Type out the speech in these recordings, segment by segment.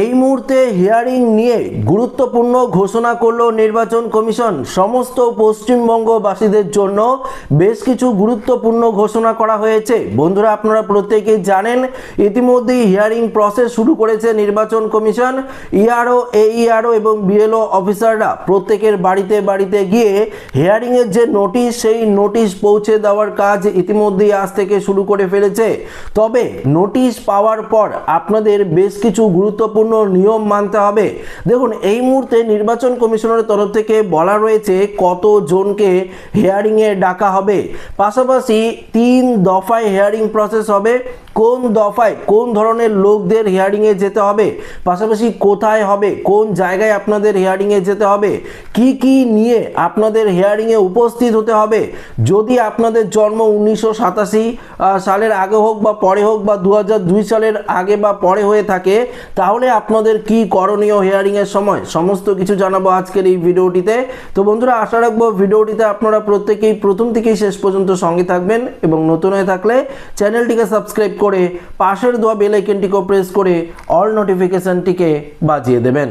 এই মুহূর্তে হিয়ারিং নিয়ে গুরুত্বপূর্ণ ঘোষণা করল নির্বাচন কমিশন। সমস্ত পশ্চিমবঙ্গবাসীদের জন্য বেশ কিছু গুরুত্বপূর্ণ ঘোষণা করা হয়েছে। বন্ধুরা, আপনারা প্রত্যেকেই জানেন, ইতিমধ্যেই হিয়ারিং প্রসেস শুরু করেছে নির্বাচন কমিশন। ইআরও এইআরও এবং বিএলও অফিসাররা প্রত্যেকের বাড়িতে বাড়িতে গিয়ে হিয়ারিংয়ের যে নোটিশ সেই নোটিশ পৌঁছে দেওয়ার কাজ ইতিমধ্যেই আজ থেকে শুরু করে ফেলেছে। তবে নোটিশ পাওয়ার পর আপনাদের বেশ কিছু গুরুত্বপূর্ণ নিয়ম মানতে হবে। দেখুন, এই মুহূর্তে নির্বাচন কমিশনের তরফ থেকে বলা রয়েছে কত জনকে হিয়ারিংয়ে ডাকা হবে। পাশাপাশি তিন দফায় হেয়ারিং প্রসেস হবে। কোন দফায় কোন ধরনের লোকদের হিয়ারিংয়ে যেতে হবে? পাশাপাশি কোথায় হবে? কোন জায়গায় আপনাদের হিয়ারিংয়ে যেতে হবে? কি কি নিয়ে আপনাদের হিয়ারিংয়ে উপস্থিত হতে হবে? যদি আপনাদের জন্ম উনিশশো সাতাশি সালের আগে হোক বা পরে হোক বা দু হাজার দুই সালের আগে বা পরে হয়ে থাকে, তাহলে আপনাদের কি করণীয় হিয়ারিংয়ের সময়? সমস্ত কিছু জানাব আজকের এই ভিডিওটিতে। তো বন্ধুরা, আশা রাখব ভিডিওটিতে আপনারা প্রত্যেকেই প্রথম থেকেই শেষ পর্যন্ত সঙ্গে থাকবেন এবং নতুন হয়ে থাকলে চ্যানেলটিকে সাবস্ক্রাইব করে পাশের দোয়া বেল আইকনটিকেও প্রেস করে অল নোটিফিকেশানটিকে বাজিয়ে দেবেন।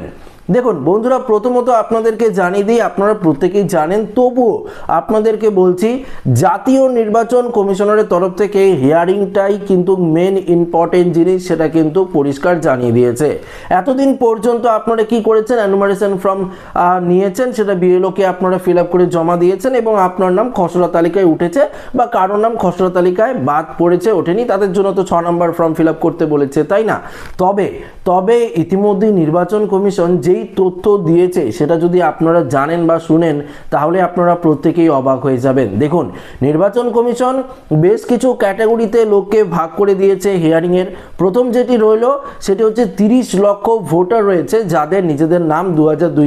দেখুন, বন্ধুরা, প্রথমত আপনাদেরকে জানিয়ে দিই, আপনারা প্রত্যেকেই জানেন, তবুও আপনাদেরকে বলছি, জাতীয় নির্বাচন কমিশনারের তরফ থেকে হিয়ারিংটাই কিন্তু মেন ইম্পর্টেন্ট জিনিস, সেটা কিন্তু পরিষ্কার জানিয়ে দিয়েছে। এতদিন পর্যন্ত আপনারা কি করেছেন অ্যানুমারেশন ফর্ম নিয়েছেন, সেটা বিএলওকে আপনারা ফিল আপ করে জমা দিয়েছেন এবং আপনার নাম খসড়া তালিকায় উঠেছে বা কারোর নাম খসড়া তালিকায় বাদ পড়েছে, ওঠেনি, তাদের জন্য তো ছ নম্বর ফর্ম ফিল আপ করতে বলেছে, তাই না? তবে তবে ইতিমধ্যেই নির্বাচন কমিশন যেই তথ্য দিয়েছে, সেটা যদি আপনারা জানেন বা শুনেন, তাহলে আপনারা প্রত্যেকেই অবাক হয়ে যাবেন। দেখুন, নির্বাচন কমিশন বেশ কিছু ক্যাটাগরিতে লোককে ভাগ করে দিয়েছে হিয়ারিংয়ের। প্রথম যেটি রইল, সেটি হচ্ছে তিরিশ লক্ষ ভোটার রয়েছে, যাদের নিজেদের নাম দু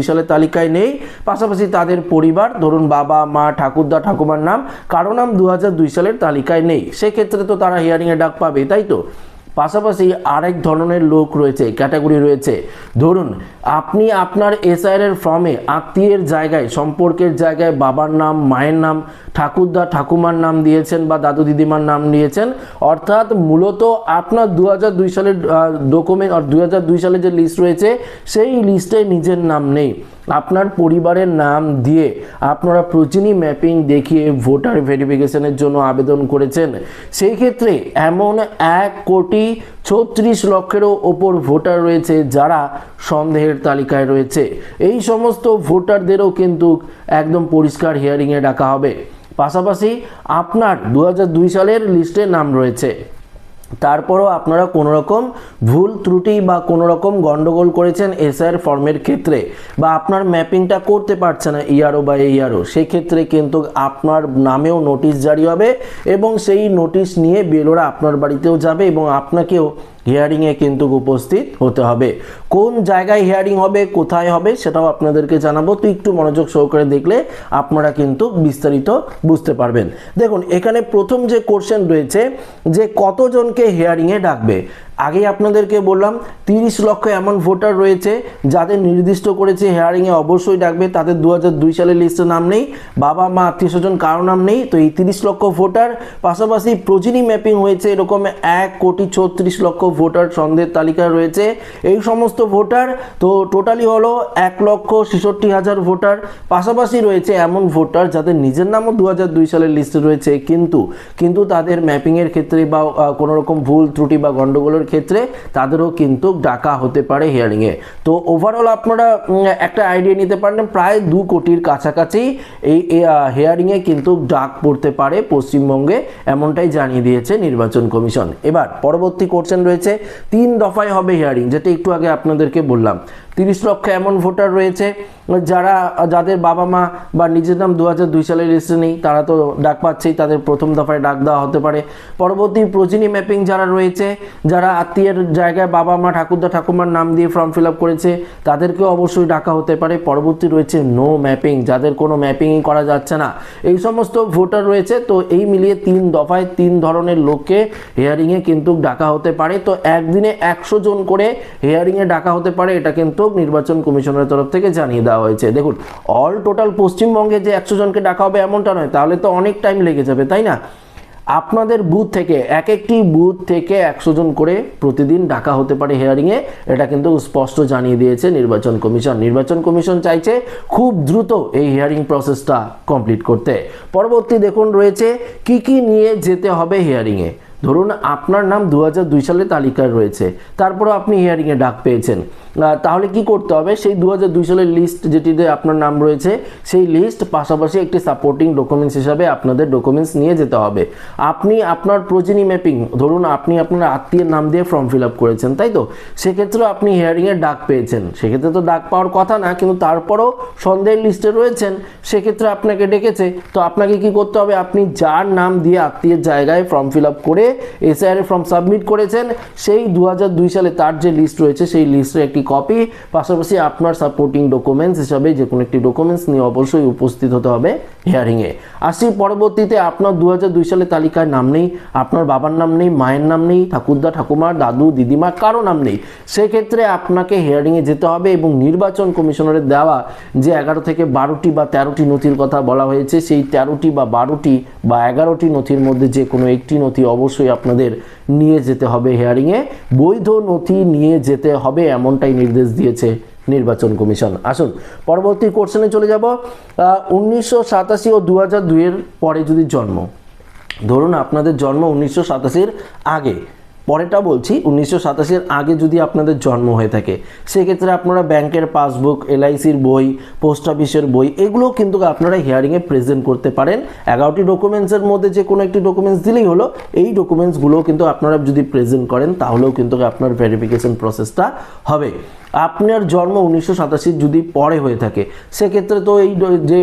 সালের তালিকায় নেই। পাশাপাশি তাদের পরিবার, ধরুন বাবা, মা, ঠাকুরদা, ঠাকুমার নাম, কারও নাম দু সালের তালিকায় নেই। সেক্ষেত্রে তো তারা হিয়ারিংয়ে ডাক পাবে, তাই তো? পাশাপাশি আরেক ধরনের লোক রয়েছে, ক্যাটাগরি রয়েছে। ধরুন, আপনি আপনার এসআইআর ফর্মে আত্মীয়ের জায়গায়, সম্পর্কের জায়গায় বাবার নাম, মায়ের নাম, ঠাকুরদা, ঠাকুমার নাম দিয়েছেন বা দাদু দিদিমার নাম দিয়েছেন অর্থাৎ মূলত আপনার দু দুই সালের ডকুমেন্ট আর দু দুই সালের যে লিস্ট রয়েছে, সেই লিস্টে নিজের নাম নেই। আপনার পরিবারের নাম দিয়ে আপনারা প্রচিনি ম্যাপিং দেখিয়ে ভোটার ভেরিফিকেশনের জন্য আবেদন করেছেন। সেই ক্ষেত্রে এমন এক কোটি ছত্রিশ লক্ষেরও ওপর ভোটার রয়েছে যারা সন্দেহের তালিকায় রয়েছে। এই সমস্ত ভোটারদেরও কিন্তু একদম পরিষ্কার হিয়ারিংয়ে ডাকা হবে। পাশাপাশি আপনার দু হাজার দুই সালের লিস্টে নাম রয়েছে। তারপরও আপনারা কোনো রকম ভুল ত্রুটি বা কোনো রকম গন্ডগোল করেছেন এসআর ফর্মের ক্ষেত্রে বা আপনার ম্যাপিংটা করতে পারছে না ইয়ারও বা ইয়ারও, সেক্ষেত্রে কিন্তু আপনার নামেও নোটিশ জারি হবে এবং সেই নোটিশ নিয়ে বেলোরা আপনার বাড়িতেও যাবে এবং আপনাকেও হিয়ারিংয়ে কিন্তু উপস্থিত হতে হবে। কোন জায়গায় হিয়ারিং হবে, কোথায় হবে, সেটাও আপনাদেরকে জানাব। তো একটু মনোযোগ সহকারে দেখলে আপনারা কিন্তু বিস্তারিত বুঝতে পারবেন। দেখুন, এখানে প্রথম যে কোশ্চেন রয়েছে যে কতজনকে হিয়ারিংয়ে ডাকবে? আগেই আপনাদেরকে বললাম, তিরিশ লক্ষ এমন ভোটার রয়েছে যাদের নির্দিষ্ট করেছে হেয়ারিংয়ে অবশ্যই ডাকবে, তাদের দু দুই সালের লিস্টে নাম নেই, বাবা, মা, আত্মীয় স্বজন কারও নাম নেই, তো এই তিরিশ লক্ষ ভোটার, পাশাপাশি প্রজিনি ম্যাপিং হয়েছে, এরকম এক কোটি ছত্রিশ লক্ষ ভোটার সন্দেহের তালিকায় রয়েছে, এই সমস্ত ভোটার তো টোটালি হলো এক লক্ষ ছেষট্টি হাজার ভোটার, পাশাপাশি রয়েছে এমন ভোটার যাদের নিজের নামও দু দুই সালের লিস্টে রয়েছে, কিন্তু কিন্তু তাদের ম্যাপিংয়ের ক্ষেত্রে বা কোনো রকম ভুল, ত্রুটি বা গণ্ডগোলের ক্ষেত্রে তাদেরও কিন্তু ডাকা হতে পারে হিয়ারিংয়ে তো ওভারঅল আপনারা একটা আইডিয়া নিতে পারেন প্রায় দু কোটির কাছাকাছি এই হিয়ারিংয়ে কিন্তু ডাক পড়তে পারে পশ্চিমবঙ্গে, এমনটাই জানিয়ে দিয়েছে নির্বাচন কমিশন। এবার পরবর্তী কোশ্চেন রয়েছে, তিন দফায় হবে হিয়ারিং যেটা একটু আগে আপনাদেরকে বললাম। তিরিশ লক্ষ এমন ভোটার রয়েছে যারা, যাদের বাবা মা বা নিজের নাম দু হাজার দুই সালের লিস্টে নেই, তারা তো ডাক পাচ্ছেই, তাদের প্রথম দফায় ডাক দেওয়া হতে পারে। পরবর্তী প্রচিনি ম্যাপিং যারা রয়েছে, যারা আত্মীয়ের জায়গায় বাবা মা, ঠাকুরদা, ঠাকুমার নাম দিয়ে ফর্ম ফিল আপ করেছে, তাদেরকেও অবশ্যই ডাকা হতে পারে। পরবর্তী রয়েছে নো ম্যাপিং, যাদের কোনো ম্যাপিংই করা যাচ্ছে না। এই সমস্ত ভোটার রয়েছে, তো এই মিলিয়ে তিন দফায় তিন ধরনের লোককে হিয়ারিংয়ে কিন্তু ডাকা হতে পারে। তো একদিনে একশো জন করে হিয়ারিংয়ে ডাকা হতে পারে, এটা কিন্তু নির্বাচন কমিশনের তরফ থেকে জানিয়ে দেওয়া হয়েছে। দেখুন অল টোটাল পশ্চিমবঙ্গে যে একশো জনকে ডাকা হবে এমনটা নয়, তাহলে তো অনেক টাইম লেগে যাবে, তাই না? আপনাদের বুথ থেকে, এক একটি বুথ থেকে একশো জন করে প্রতিদিন ডাকা হতে পারে হিয়ারিংয়ে এটা কিন্তু স্পষ্ট জানিয়ে দিয়েছে নির্বাচন কমিশন। নির্বাচন কমিশন চাইছে খুব দ্রুত এই হিয়ারিং প্রসেসটা কমপ্লিট করতে। পরবর্তী দেখুন রয়েছে, কি কি নিয়ে যেতে হবে হিয়ারিংয়ে ধরুন আপনার নাম দু সালে তালিকায় রয়েছে তারপরে আপনি হিয়ারিংয়ে ডাক পেয়েছেন। তাহলে কি করতে হবে? সেই দু সালের লিস্ট যেটিতে আপনার নাম রয়েছে, সেই লিস্ট পাশাপাশি একটি সাপোর্টিং ডকুমেন্টস হিসাবে আপনাদের ডকুমেন্টস নিয়ে যেতে হবে। আপনি আপনার প্রোজেনি ম্যাপিং ধরুন আপনি আপনার আত্মীয়ের নাম দিয়ে ফর্ম ফিল আপ করেছেন, তাই তো? সেক্ষেত্রেও আপনি হিয়ারিংয়ের ডাক পেয়েছেন। সেক্ষেত্রে তো ডাক পাওয়ার কথা না, কিন্তু তারপরেও সন্দেহের লিস্টে রয়েছেন, সেক্ষেত্রে আপনাকে ডেকেছে। তো আপনাকে কি করতে হবে? আপনি যার নাম দিয়ে আত্মীয়ের জায়গায় ফর্ম ফিল আপ করে এসআইআর ফর্ম সাবমিট করেছেন। সেই দু সালে তার যে লিস্ট রয়েছে, সেই লিস্টের একটি কপি পাশাপাশি আপনার সাপোর্টিং ডকুমেন্টস হিসাবে যে কোনো একটি ডকুমেন্টস নিয়ে অবশ্যই উপস্থিত হতে হবে হিয়ারিংয়ে আসি পরবর্তীতে, আপনার দু সালে তালিকায় নাম নেই, আপনার বাবার নাম নেই, মায়ের নাম নেই, ঠাকুরদা, ঠাকুমার, দাদু, দিদিমা কারও নাম নেই। সেক্ষেত্রে আপনাকে হিয়ারিংয়ে যেতে হবে এবং নির্বাচন কমিশনারের দেওয়া যে এগারো থেকে বারোটি বা তেরোটি নথির কথা বলা হয়েছে, সেই তেরোটি বা বারোটি বা এগারোটি নথির মধ্যে যে কোনো একটি নথি অবশ্যই আপনাদের নিয়ে যেতে হবে হিয়ারিংয়ে বৈধ নথি নিয়ে যেতে হবে এমনটাই নির্দেশ দিয়েছে নির্বাচন কমিশন। আসুন, পরবর্তী কোশ্চেনে চলে যাব। উনিশশো সাতাশি ও দু হাজার দুইয়ের পরে যদি জন্ম, ধরুন আপনাদের জন্ম উনিশশো সাতাশির আগে পরেটা বলছি, উনিশশো সাতাশির আগে যদি আপনাদের জন্ম হয়ে থাকে, সেক্ষেত্রে আপনারা ব্যাংকের পাসবুক, এলআইসির বই, পোস্ট অফিসের বই এগুলো কিন্তু আপনারা হিয়ারিংয়ে প্রেজেন্ট করতে পারেন। এগারোটি ডকুমেন্টসের মধ্যে যে কোনো একটি ডকুমেন্টস দিলেই হলো, এই ডকুমেন্টসগুলো কিন্তু আপনারা যদি প্রেজেন্ট করেন, তাহলেও কিন্তু আপনার ভেরিফিকেশন প্রসেসটা হবে। আপনার জন্ম উনিশশো সাতাশির যদি পরে হয়ে থাকে, সেক্ষেত্রে তো এই যে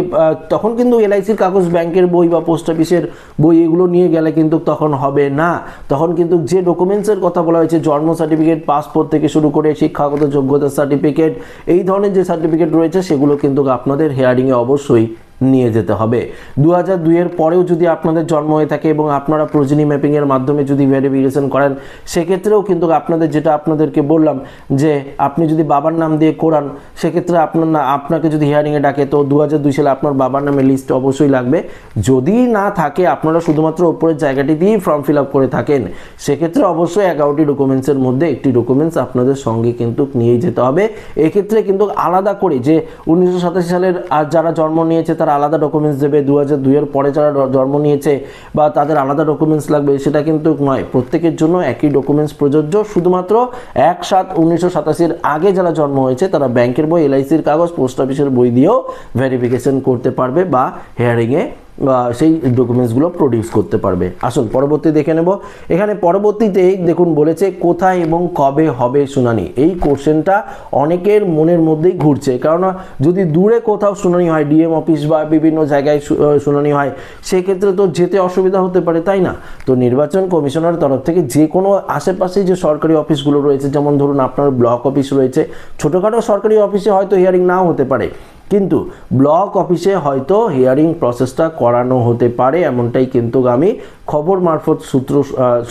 তখন কিন্তু এলআইসির কাগজ, ব্যাংকের বই বা পোস্ট অফিসের বই এগুলো নিয়ে গেলে কিন্তু তখন হবে না। তখন কিন্তু যে ডকুমেন্টসের কথা বলা হয়েছে, জন্ম সার্টিফিকেট পাসপোর্ট থেকে শুরু করে শিক্ষাগত যোগ্যতা সার্টিফিকেট এই ধরনের যে সার্টিফিকেট রয়েছে, সেগুলো কিন্তু আপনাদের হেয়ারিংয়ে অবশ্যই নিয়ে যেতে হবে। দু হাজার দুইয়ের পরেও যদি আপনাদের জন্ম হয়ে থাকে এবং আপনারা প্রোজেনি ম্যাপিংয়ের মাধ্যমে যদি ভেরিফিকেশন করেন, সেক্ষেত্রেও কিন্তু আপনাদের যেটা আপনাদেরকে বললাম যে, আপনি যদি বাবার নাম দিয়ে করান, সেক্ষেত্রে আপনার না, আপনাকে যদি হিয়ারিংয়ে ডাকে, তো দু হাজার দুই সালে আপনার বাবার নামে লিস্ট অবশ্যই লাগবে। যদি না থাকে, আপনারা শুধুমাত্র ওপরের জায়গাটি দিয়েই ফর্ম ফিল আপ করে থাকেন। সেক্ষেত্রে অবশ্যই এগারোটি ডকুমেন্টসের মধ্যে একটি ডকুমেন্টস আপনাদের সঙ্গে কিন্তু নিয়েই যেতে হবে। এক্ষেত্রে কিন্তু আলাদা করে যে, উনিশশো সাতাশি সালের আর যারা জন্ম নিয়েছে তারা আলাদা ডকুমেন্টস দেবে দু হাজার দুইয়ের পরে যারা জন্ম নিয়েছে বা তাদের আলাদা ডকুমেন্টস লাগবে, সেটা কিন্তু নয়। প্রত্যেকের জন্য একই ডকুমেন্টস প্রযোজ্য। শুধুমাত্র এক সাত উনিশশো সাতাশির আগে যারা জন্ম হয়েছে, তারা ব্যাংকের বই এলআইসির কাগজ পোস্ট অফিসের বই দিয়েও ভেরিফিকেশন করতে পারবে বা হেয়ারিংয়ে সেই ডকুমেন্টসগুলো প্রডিউস করতে পারবে। আসুন, পরবর্তী দেখে নেব। এখানে পরবর্তীতেই দেখুন বলেছে, কোথায় এবং কবে হবে শুনানি? এই কোশ্চেনটা অনেকের মনের মধ্যেই ঘুরছে। কারণ যদি দূরে কোথাও শুনানি হয় ডিএম অফিস বা বিভিন্ন জায়গায় শুনানি হয়, সেক্ষেত্রে তো যেতে অসুবিধা হতে পারে, তাই না? তো নির্বাচন কমিশনার তরফ থেকে যে কোনো আশেপাশে যে সরকারি অফিসগুলো রয়েছে, যেমন ধরুন আপনার ব্লক অফিস রয়েছে, ছোটোখাটো সরকারি অফিসে হয়তো হিয়ারিং নাও হতে পারে। কিন্তু ব্লক অফিসে হয়তো হিয়ারিং প্রসেসটা করানো হতে পারে, এমনটাই কিন্তু আমি খবর মারফত সূত্র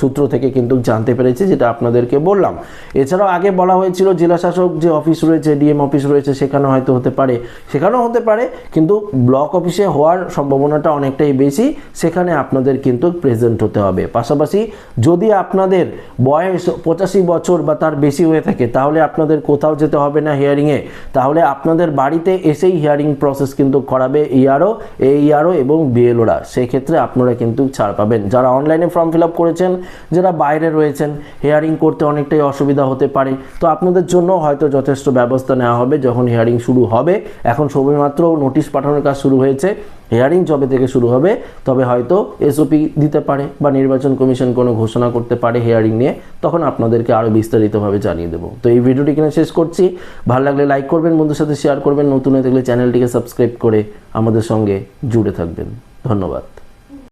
সূত্র থেকে কিন্তু জানতে পেরেছি, যেটা আপনাদেরকে বললাম। এছাড়াও আগে বলা হয়েছিল জেলা শাসক যে অফিস রয়েছে, ডিএম অফিস রয়েছে, সেখানে হয়তো হতে পারে, সেখানেও হতে পারে, কিন্তু ব্লক অফিসে হওয়ার সম্ভাবনাটা অনেকটাই বেশি, সেখানে আপনাদের কিন্তু প্রেজেন্ট হতে হবে। পাশাপাশি যদি আপনাদের বয়স পঁচাশি বছর বা তার বেশি হয়ে থাকে, তাহলে আপনাদের কোথাও যেতে হবে না হিয়ারিংয়ে তাহলে আপনাদের বাড়িতে এসেই হিয়ারিং প্রসেস কিন্তু করাবে ইআরও এইআরও এবং বিএলওরা। সেক্ষেত্রে আপনারা কিন্তু ছাড় পাবেন। যারা অনলাইনে ফর্ম ফিল আপ করেছেন, যারা বাইরে রয়েছেন হিয়ারিং করতে অনেকটাই অসুবিধা হতে পারে। তো আপনাদের জন্য হয়তো যথেষ্ট ব্যবস্থা নেওয়া হবে যখন হিয়ারিং শুরু হবে। এখন সবেমাত্র নোটিশ পাঠানোর কাজ শুরু হয়েছে। হিয়ারিং জবে থেকে শুরু হবে, তবে হয়তো এসওপি দিতে পারে বা নির্বাচন কমিশন কোনো ঘোষণা করতে পারে হেয়ারিং নিয়ে, তখন আপনাদেরকে আরও বিস্তারিতভাবে জানিয়ে দেবো। তো এই ভিডিওটি কিনা শেষ করছি। ভালো লাগলে লাইক করবেন, বন্ধুর সাথে শেয়ার করবেন, নতুন হয়ে থাকলে চ্যানেলটিকে সাবস্ক্রাইব করে আমাদের সঙ্গে জুড়ে থাকবেন। ধন্যবাদ।